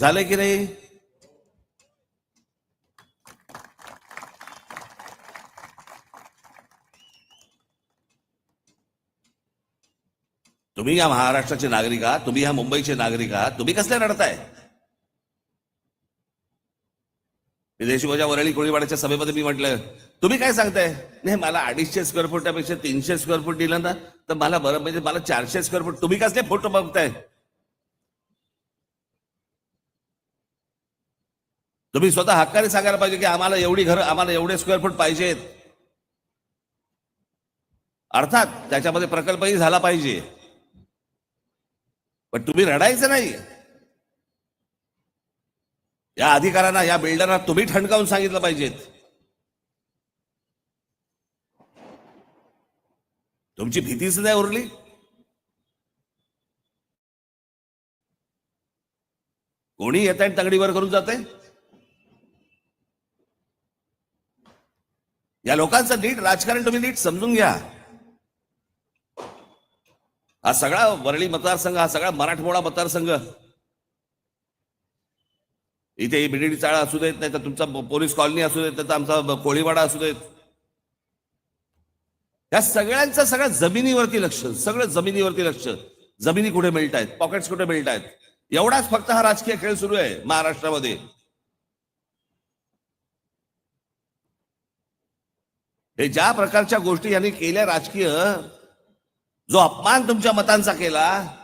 झालं की नाही? तुम्ही या महाराष्ट्राचे नागरिक आहात तुम्ही या मुंबईचे नागरिक आहात तुम्ही कसले रडताय? विदेशी माझ्या वरळी कोळीवाड्याच्या सभेमध्ये मी म्हटलं तुम्ही काय सांगताय? नाही मला अडीचशे स्क्वेअर फुटापेक्षा तीनशे स्क्वेअर फूट दिलं ना तर मला बरं म्हणजे मला चारशे स्क्वेअर फूट तुम्ही कसले फोटो बघताय? तुम्ही स्वतः हक्काने सांगायला पाहिजे की आम्हाला एवढी घरं आम्हाला एवढे स्क्वेअर फूट पाहिजेत. अर्थात त्याच्यामध्ये प्रकल्पही झाला पाहिजे. पण तुम्ही रडायचं नाही. या अधिकाऱ्यांना या बिल्डरना तुम्ही ठणकावून सांगितलं पाहिजेत. तुमची भीतीच नाही उरली? कोणी येत आहे तगडीवर करून जाते या लोकांचं नीट राजकारण तुम्ही नीट समजून घ्या. हा सगळा वरळी मतदारसंघ हा सगळा मराठमोळा मतदारसंघ. इथे बिडीडी चाळा असू देत नाही तर तुमचा पोलीस कॉलनी असू देत नाही तर आमचा कोळीवाडा असू देत. या सगळ्यांचं सगळ्या जमिनीवरती लक्ष सगळं जमिनीवरती लक्ष. जमिनी कुठे मिळत आहेत पॉकेट्स कुठे मिळत आहेत एवढाच फक्त हा राजकीय खेळ सुरू आहे महाराष्ट्रामध्ये. हे ज्या प्रकारच्या गोष्टी यांनी केल्या राजकीय जो अपमान तुमच्या मतांचा केला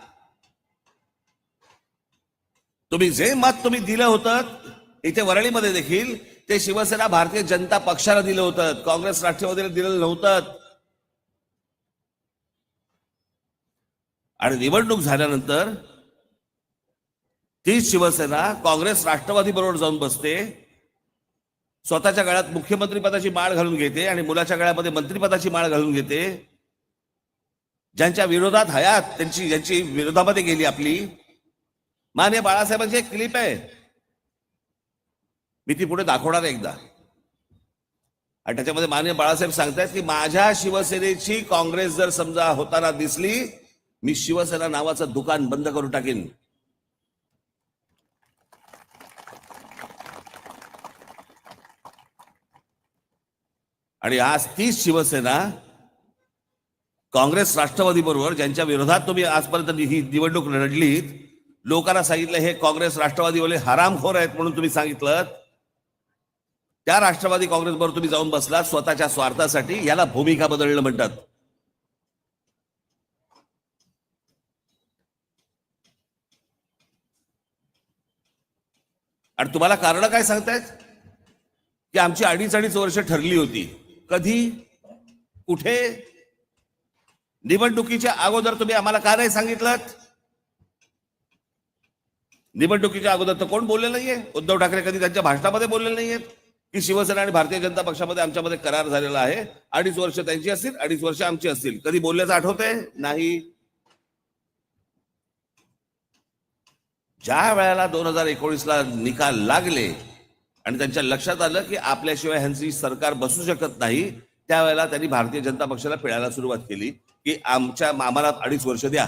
तुम्ही जे मत तुम्ही दिलं होतं इथे वरळीमध्ये देखील ते शिवसेना भारतीय जनता पक्षाला दिलं होतं काँग्रेस राष्ट्रवादीला दिलेलं नव्हतं. आणि निवडणूक झाल्यानंतर तीच शिवसेना काँग्रेस राष्ट्रवादी बरोबर जाऊन बसते स्वतःच्या गळ्यात मुख्यमंत्रीपदाची माळ घालून घेते आणि मुलाच्या गळ्यामध्ये मंत्रिपदाची माळ घालून घेते. ज्यांच्या विरोधात हयात त्यांची ज्यांची विरोधामध्ये गेली आपली. मान्य बाळासाहेबांची एक क्लिप आहे. मी ती पुढे दाखवणार एकदा. आणि त्याच्यामध्ये मान्य बाळासाहेब सांगतायत की माझ्या शिवसेनेची काँग्रेस जर समजा होताना दिसली मी शिवसेना नावाचं दुकान बंद करून टाकेन. आणि आज तीच शिवसेना काँग्रेस राष्ट्रवादी बरोबर ज्यांच्या विरोधात तुम्ही आजपर्यंत ही निवडणूक लढलीत लोकांना सांगितलं हे काँग्रेस राष्ट्रवादीवाले हरामखोर आहेत म्हणून तुम्ही सांगितलं त्या राष्ट्रवादी काँग्रेस बरोबर तुम्ही जाऊन बसलात स्वतःच्या स्वार्थासाठी याला भूमिका बदलणं म्हणतात. आणि तुम्हाला कारण काय सांगतायत? की आमची अडीच अडीच वर्ष ठरली होती. कधी कुठे? निवडणुकीच्या अगोदर तुम्ही आम्हाला का नाही सांगितलं? निवडणुकीच्या अगोदर तर कोण बोलले नाहीये? उद्धव ठाकरे कधी त्यांच्या भाषणामध्ये बोलले नाहीयेत की शिवसेना आणि भारतीय जनता पक्षामध्ये आमच्यामध्ये करार झालेला आहे. अडीच वर्ष त्यांची असतील अडीच वर्ष आमची असतील. कधी बोलल्याचं आठवतंय? नाही. ज्या वेळेला दोन हजार एकोणीसला निकाल लागले आणि त्यांच्या लक्षात आलं की आपल्याशिवाय ह्यांची सरकार बसू शकत नाही त्यावेळेला त्यांनी भारतीय जनता पक्षाला पिळायला सुरुवात केली की आमच्या आम्हाला अडीच वर्ष द्या.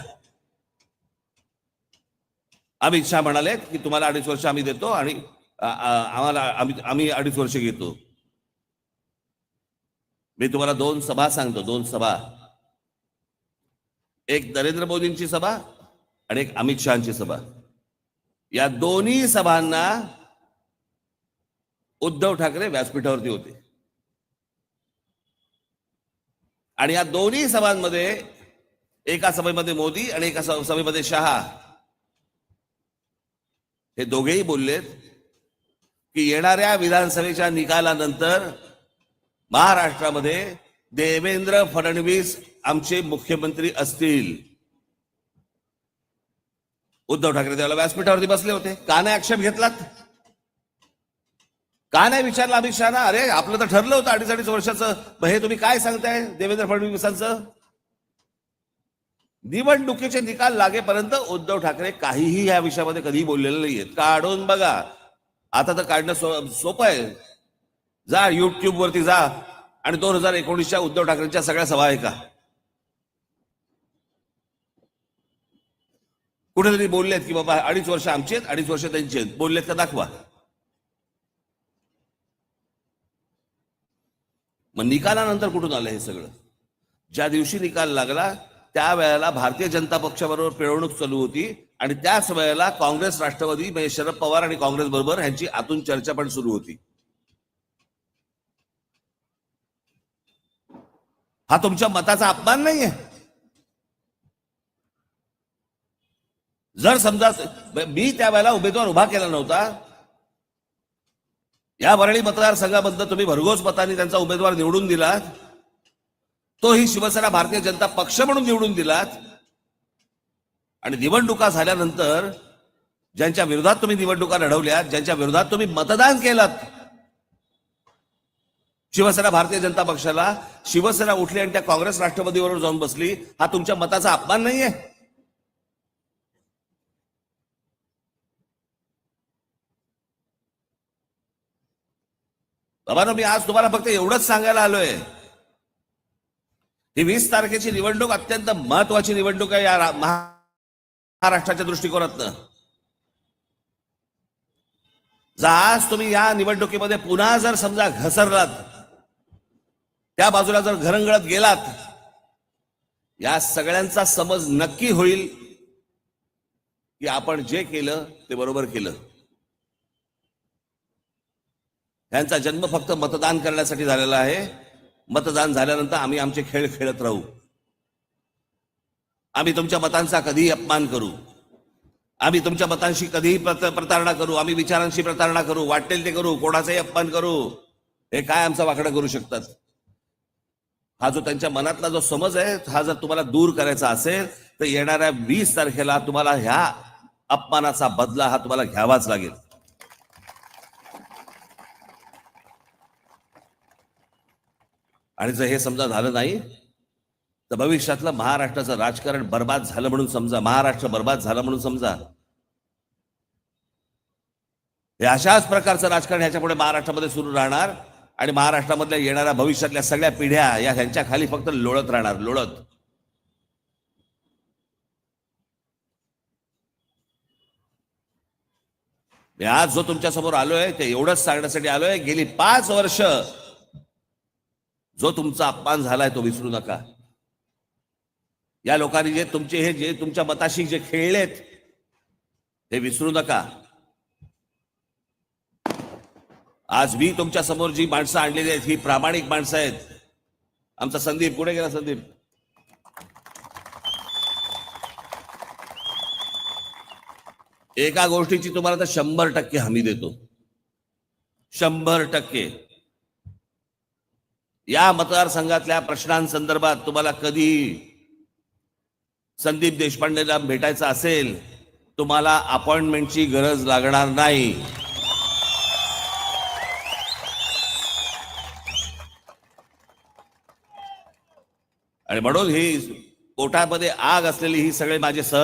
अमित शहा म्हणाले की तुम्हाला अडीच वर्ष आम्ही देतो आणि आम्हाला आम्ही आम्ही अडीच वर्ष घेतो. मी तुम्हाला दोन सभा सांगतो दोन सभा. एक नरेंद्र मोदींची सभा आणि एक अमित शहाची सभा. या दोन्ही सभांना उद्धव ठाकरे व्यासपीठावरती होते. आणि या दोन्ही सभांमध्ये एका सभेमध्ये मोदी आणि एका सभेमध्ये शहा हे दोघेही बोललेत की येणाऱ्या विधानसभेच्या निकालानंतर महाराष्ट्रामध्ये देवेंद्र फडणवीस आमचे मुख्यमंत्री असतील. उद्धव ठाकरे त्याला व्यासपीठावरती बसले होते. का नाही आक्षेप घेतलात? का नाही विचारलं अमित शहाना? अरे आपलं तर ठरलं होतं अडीच अडीच वर्षाचं. मग हे तुम्ही काय सांगताय देवेंद्र फडणवीसांचं? निवडणुकीचे निकाल लागेपर्यंत उद्धव ठाकरे काहीही या विषयामध्ये कधीही बोललेले नाहीयेत काढून बघा. आता तर काढणं सो- सोपं आहे. जा युट्यूब वरती जा. आणि दोन हजार एकोणीसच्या उद्धव ठाकरेंच्या सगळ्या सभा ऐका. कुठेतरी बोललेत की बाबा अडीच वर्ष आमचे आहेत अडीच वर्ष त्यांचे आहेत. बोललेत का दाखवा. मग निकालानंतर कुठून आलं हे सगळं? ज्या दिवशी निकाल लागला त्या वेळेला भारतीय जनता पक्षाबरोबर पिळवणूक चालू होती आणि त्याच वेळेला काँग्रेस राष्ट्रवादी म्हणजे शरद पवार आणि काँग्रेस बरोबर ह्यांची आतून चर्चा पण सुरू होती. हा तुमच्या मताचा अपमान नाहीये? जर समजा मी त्यावेळेला उमेदवार उभा केला नव्हता या वरळी मतदारसंघाबद्दल तुम्ही भरघोस मतांनी त्यांचा उमेदवार निवडून दिलात. तोही शिवसेना भारतीय जनता पक्ष म्हणून निवडून दिलात. आणि निवडणुका झाल्यानंतर ज्यांच्या विरोधात तुम्ही निवडणुका लढवल्यात ज्यांच्या विरोधात तुम्ही मतदान केलात शिवसेना भारतीय जनता पक्षाला शिवसेना उठली आणि त्या काँग्रेस राष्ट्रवादीबरोबर जाऊन बसली हा तुमच्या मताचा अपमान नाहीये. बाबा मी आज तुम्हाला फक्त एवढंच सांगायला आलोय. ही वीस तारखेची निवडणूक अत्यंत महत्वाची निवडणूक आहे या महाराष्ट्राच्या दृष्टिकोनातनं. जर आज तुम्ही या निवडणुकीमध्ये पुन्हा जर समजा घसरलात त्या बाजूला जर घरंगळत गेलात या सगळ्यांचा समज नक्की होईल की आपण जे केलं ते बरोबर केलं. यांचा जन्म फक्त मतदान करण्यासाठी झालेला आहे. मतदान झाल्यानंतर आम्ही आमचे खेळ खेळत राहू. आम्ही तुमच्या मतांचा कधीही अपमान करू. आम्ही तुमच्या मतांशी कधीही प्रत- प्रतारणा करू. आम्ही विचारांशी प्रतारणा करू. वाटेल ते करू. कोणाचाही अपमान करू. हे काय आमचा वाकडं करू शकतात? हा जो त्यांच्या मनातला जो समज आहे हा जर तुम्हाला दूर करायचा असेल तर येणाऱ्या वीस तारखेला तुम्हाला ह्या अपमानाचा बदला हा तुम्हाला घ्यावाच लागेल. आणि जर हे समजा झालं नाही तर भविष्यातलं महाराष्ट्राचं राजकारण बर्बाद झालं म्हणून समजा महाराष्ट्र बर्बाद झालं म्हणून समजा. हे अशाच प्रकारचं राजकारण ह्याच्यापुढे महाराष्ट्रामध्ये सुरू राहणार आणि महाराष्ट्रामधल्या येणाऱ्या भविष्यातल्या सगळ्या पिढ्या या ह्यांच्या खाली फक्त लोळत राहणार लोळत. मी आज जो तुमच्यासमोर आलोय ते एवढंच सांगण्यासाठी आलोय गेली पाच वर्ष जो तुमचा अपमान झालाय तो विसरू नका. या लोकांनी जे तुमचे हे जे तुमच्या मताशी जे खेळलेत ते विसरू नका. आज मी तुमच्यासमोर जी माणसं आणलेली आहेत ही प्रामाणिक माणसं आहेत. आमचा संदीप कुठे गेला संदीप? एका गोष्टीची तुम्हाला तर शंभर टक्के हमी देतो. शंभर टक्के. या मतदारसंघातल्या प्रश्नांसंदर्भात तुम्हाला कधी संदीप देशपांडेला भेटायचं असेल तुम्हाला अपॉइंटमेंटची गरज लागणार नाही. आणि म्हणून ही पोटामध्ये आग असलेली ही सगळे माझे सह